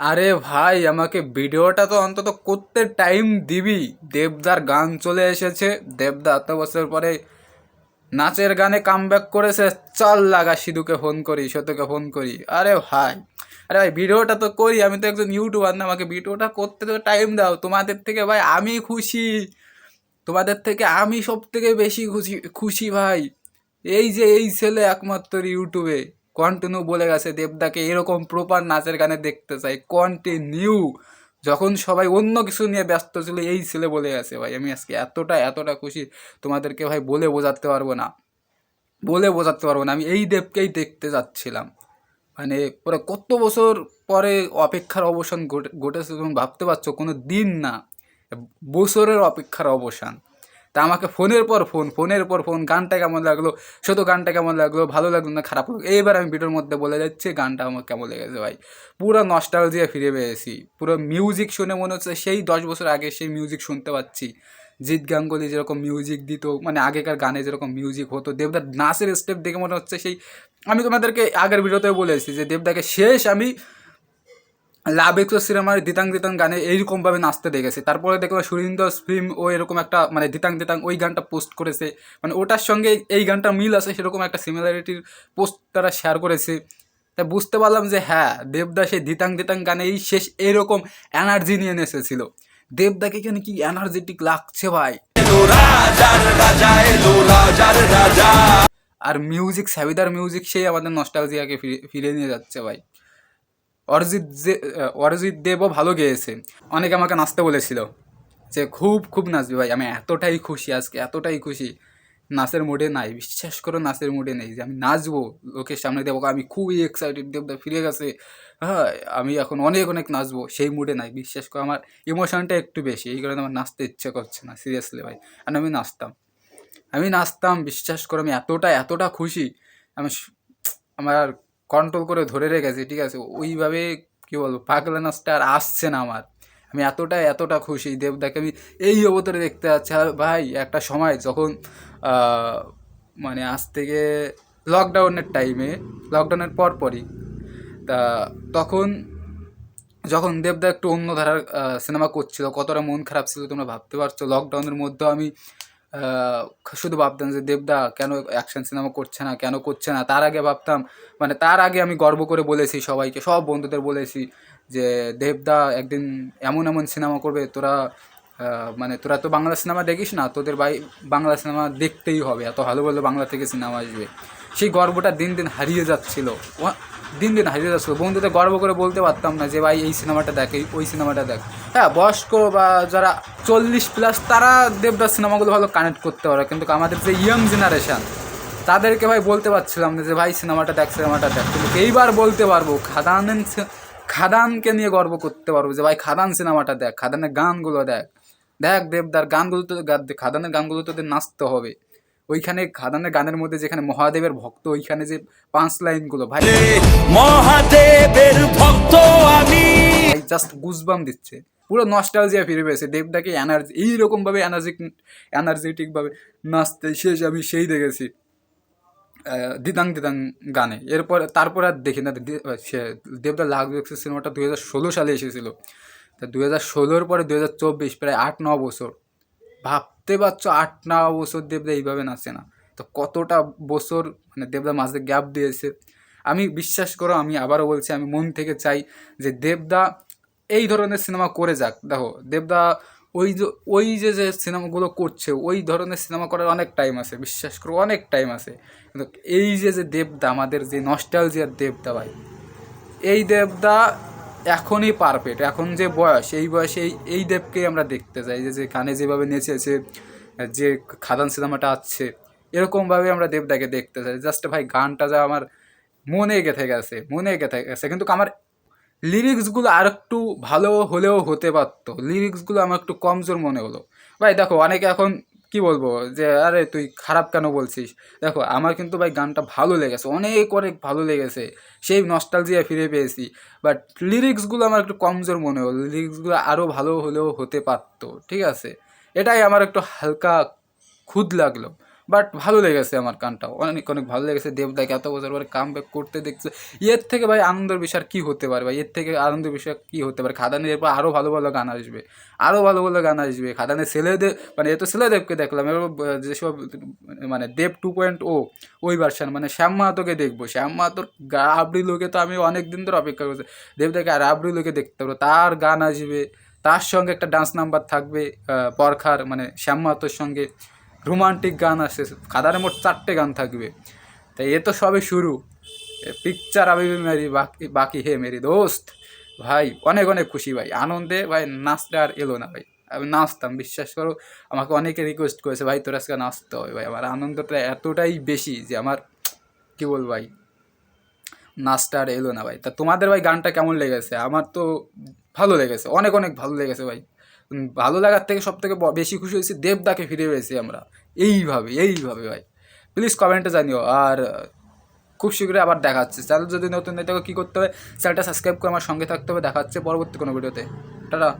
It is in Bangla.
আরে ভাই, আমাকে ভিডিওটা তো অন্তত করতে টাইম দিবি। দেবদার গান চলে এসেছে। দেবদা এত বছর পরে নাচের গানে কামব্যাক করেছে। চল লাগা সিধুকে ফোন করি, সত্যকে ফোন করি। আরে ভাই আরে ভাই, ভিডিওটা তো করি। আমি তো একজন ইউটিউবার না, আমাকে ভিডিওটা করতে তো টাইম দাও। তোমাদের থেকে ভাই আমি খুশি। তোমাদের থেকে আমি সব থেকে বেশি খুশি খুশি ভাই। এই যে এই ছেলে একমাত্র ইউটিউবে কন্টিনিউ বলে গেছে, দেবদাকে এরকম প্রপার নাচের গানে দেখতে চাই কন্টিনিউ যখন সবাই অন্য কিছু নিয়ে ব্যস্ত ছিল, এই ছেলে বলে গেছে, ভাই, আমি আজকে এতটা এতটা খুশি, তোমাদেরকে ভাই বলে বোঝাতে পারব না, বলে বোঝাতে পারব না, আমি এই দেবকেই দেখতে যাচ্ছিলাম। মানে পুরো কত বছর পরে অপেক্ষার অবসান ঘটে, ঘটেছে তুমি ভাবতে পারছ? কোনো দিন না, বছরের অপেক্ষার অবসান। তা আমাকে ফোনের পর ফোন, ফোনের পর ফোন, গানটা কেমন লাগল শুধু গানটা কেমন লাগল, ভালো লাগল না, খারাপ লাগল, এইবার আমি ভিডিওর মধ্যে বলে যাচ্ছি, গানটা আমার কেমন লেগেছে ভাই। পুরো নস্টালজিয়া ফিরে পেয়েছি, পুরো মিউজিক শুনে মনে হচ্ছে সেই দশ বছর আগে সেই মিউজিক শুনতে পাচ্ছি। জিৎ গাঙ্গুলি যেরকম মিউজিক দিত মানে আগেকার গানে যেরকম মিউজিক হতো দেবদার নাচের স্টেপ দেখে মনে হচ্ছে সেই, আমি তোমাদেরকে আগের ভিডিওতেও বলেছি যে দেবদাকে শেষ আমি লাভ এক্সপ্রেস সিনেমার দিতাং দিতাং গানে এইরকমভাবে নাচতে দেখেছি। তারপরে দেখলাম সুরিন্দর ফিল্ম ও এরকম একটা মানে দিতাং দিতাং ওই গানটা পোস্ট করেছে। মানে ওটার সঙ্গে এই গানটা মিল আছে সেরকম একটা সিমিলারিটির পোস্ট তারা শেয়ার করেছে। তাই বুঝতে পারলাম যে হ্যাঁ দেবদা সেই দিতাং দিতাং গানে এই শেষ এরকম এনার্জি নিয়ে এসেছিল দেবদাকে কেন কি এনার্জেটিক লাগছে ভাই? আর মিউজিক সাবিদার মিউজিক সেই আমাদের নস্টালজিয়াকে ফিরে নিয়ে যাচ্ছে ভাই। অরিজিৎ যে অরিজিৎ দেবও ভালো গেয়েছে। অনেকে আমাকে নাচতে বলেছিল যে, খুব খুব নাচবি ভাই, আমি এতটাই খুশি আজকে, এতটাই খুশি। নাচের মুডে নাই, বিশ্বাস করে নাচের মুডে নেই যে, আমি নাচবো লোকের সামনে দেবো আমি খুবই এক্সাইটেড দেবদা ফিরে গেছে। হ্যাঁ আমি এখন অনেক অনেক নাচবো, সেই মুডে নাই, বিশ্বাস করে, আমার ইমোশনটা একটু বেশি, এই কারণে আমার নাচতে ইচ্ছে করছে না সিরিয়াসলি ভাই। আর আমি নাচতাম। আমি নাচতাম, বিশ্বাস করে, আমি এতটা এতটা খুশি, আমি আমার কন্ট্রোল করে ধরে রেখেছি, ঠিক আছে? ওইভাবে কী বলব পাগলা নাচটা আর আসছে না আমার। আমি এতটা এতটা খুশি। দেবদাকে আমি এই অবতারে দেখতে পাচ্ছি ভাই, একটা সময় যখন মানে আজ থেকে লকডাউনের টাইমে লকডাউনের পর পরই তা তখন যখন দেবদা একটু অন্য ধারার সিনেমা করছিল, কতটা মন খারাপ ছিল তোমরা ভাবতে পারছ? লকডাউনের মধ্যে আমি শুধু ভাবতাম যে দেবদা কেন অ্যাকশন সিনেমা করছে না, কেন করছে না? তার আগে ভাবতাম মানে তার আগে আমি গর্ব করে বলেছি সবাইকে, সব বন্ধুদের বলেছি যে দেবদা একদিন এমন এমন সিনেমা করবে, তোরা মানে তোরা তো বাংলা সিনেমা দেখিস না, তোদের ভাই বাংলা সিনেমা দেখতেই হবে, এত ভালো ভালো বাংলা থেকে সিনেমা আসবে। সেই গর্বটা দিন দিন হারিয়ে যাচ্ছিল। দিন দিন হারিয়ে যাচ্ছিল। বন্ধুদের গর্ব করে বলতে পারতাম না যে, ভাই, এই সিনেমাটা দেখ ওই সিনেমাটা দেখ। হ্যাঁ বয়স্ক বা যারা চল্লিশ প্লাস তারা দেবদাস সিনেমাগুলো ভালো কানেক্ট করতে পারে। কিন্তু আমাদের যে ইয়ং জেনারেশান তাদেরকে ভাই বলতে পারছিলাম না যে, ভাই, সিনেমাটা দেখ সিনেমাটা দেখ। কিন্তু এইবার বলতে পারব, খাদানের খাদানকে নিয়ে গর্ব করতে পারব যে, ভাই, খাদান সিনেমাটা দেখ, খাদানের গানগুলো দেখ। দেখ দেবদার গানগুলো তো খাদানের গানগুলো তোদের নাচতে হবে। ওইখানে খাদানের গানের মধ্যে যেখানে মহাদেবের ভক্ত ওইখানে যে পাঁচ লাইনগুলো ভাই। মহাদেবের ভক্ত আমি। জাস্ট গুজবাম দিচ্ছে। পুরো নস্টালজিয়া ফিরে পেয়েছে। দেবদাকে এনার্জি এইরকম ভাবে এনার্জিক এনার্জেটিক ভাবে নাচতে শেষ আমি সেই দেখেছি। দিদাং দিতাং গানে। এরপর তারপর আর দেখি না। সে দেবদা এক্সেস সিনেমাটা দু হাজার ষোলো সালে এসেছিল। তা দু হাজার ষোলোর পরে দু হাজার চব্বিশ প্রায় আট ন বছর। ভাবতে পারছ আট না বছর দেবদা এইভাবে নাচে না। তো কতটা বছর মানে দেবদা মাঝে গ্যাপ দিয়েছে। আমি বিশ্বাস করো, আমি আবারও বলছি, আমি মন থেকে চাই যে দেবদা এই ধরনের সিনেমা করে যাক। দেখো, দেবদা ওই যে ওই যে যে সিনেমাগুলো করছে, ওই ধরনের সিনেমা করার অনেক টাইম আছে, বিশ্বাস করো, অনেক টাইম আছে। কিন্তু এই যে যে দেবদা, আমাদের যে নস্টালজিয়ার দেবদা ভাই, এই দেবদা এখনই পারফেক্ট এখন যে বয়স, এই বয়সে এই দেবকেই আমরা দেখতে চাই যে গানে যেভাবে নেচেছে যে খাদান সিনেমাটা আছে, এরকমভাবে আমরা দেবদাকে দেখতে চাই। জাস্ট ভাই, গানটা যা আমার মনে গেঁথে গেছে, মনে গেঁথে গেছে। কিন্তু আমার লিরিক্সগুলো আর একটু ভালো হলেও হতে পারতো। লিরিক্সগুলো আমার একটু কমজোর মনে হলো। ভাই, দেখো, অনেকে এখন কি বলব? যে, আরে, তুই খারাপ কেন বলছিস? দেখো, আমার কিন্তু ভাই গানটা ভালো লেগেছে, অনেক অনেক ভালো লেগেছে। সেই নস্টালজিয়া ফিরে পেয়েছি। বাট লিরিক্সগুলো আমার একটু কমজোর মনে হলো। লিরিক্সগুলো আরও ভালো হলেও হতে পারতো, ঠিক আছে? এটাই আমার একটু হালকা খুদ লাগল। বাট ভালো লেগেছে আমার গানটা। অনেক অনেক ভালো লেগেছে। দেবদাকে এত বছর পরে কাম ব্যাক করতে দেখছে। এর থেকে ভাই আনন্দের বিষয় কী হতে পারে ভাই? এর থেকে আনন্দের বিষয় কী হতে পারে? খাদানের এরপর আরও ভালো ভালো গান আসবে। আরও ভালো ভালো গান আসবে। খাদানের ছেলেদের মানে এ তো ছেলেদেবকে দেখলাম। এবার যেসব মানে দেব টু পয়েন্ট ও ওই ভার্সান মানে শ্যাম মাহাতোকে দেখব। শ্যাম মাহাতোর আবরি লোকে তো আমি অনেক দিন ধরে অপেক্ষা করছি। দেবদাকে আর আবরি লোকে দেখতে পারব তার গান আসবে। তার সঙ্গে একটা ডান্স নাম্বার থাকবে পরখার মানে শ্যাম মাহাতোর সঙ্গে। রোমান্টিক গান আসে খাদারে মোট চারটে গান থাকবে। তাই এ তো সবে শুরু। পিকচার আবি মেরি, বাকি বাকি হে মেরি দোস্ত। ভাই, অনেক অনেক খুশি ভাই। আনন্দে, ভাই, নাচতে আর এলো না ভাই। আমি নাচতাম, বিশ্বাস করো, আমাকে অনেকে রিকোয়েস্ট করেছে, ভাই, তোর আজকে নাচতে হবে ভাই। আমার আনন্দটা এতটাই বেশি যে আমার, কী বল ভাই নাচটা আর এলো না ভাই। তা তোমাদের ভাই গানটা কেমন লেগেছে? আমার তো ভালো লেগেছে, অনেক অনেক ভালো লেগেছে ভাই। ভালো লাগার থেকে সব থেকে বেশি খুশি হয়েছি, দেবদাকে ফিরে পেয়েছি আমরা। এইভাবে এইভাবে ভাই। প্লিজ কমেন্টে জানিও। আর, খুব শীঘ্রই আবার দেখাচ্ছে চ্যানেল যদি নতুন নেই তাকে কী করতে হবে? চ্যানেলটা সাবস্ক্রাইব করে আমার সঙ্গে থাকতে হবে। দেখাচ্ছে পরবর্তী কোনো ভিডিওতে। টাটা।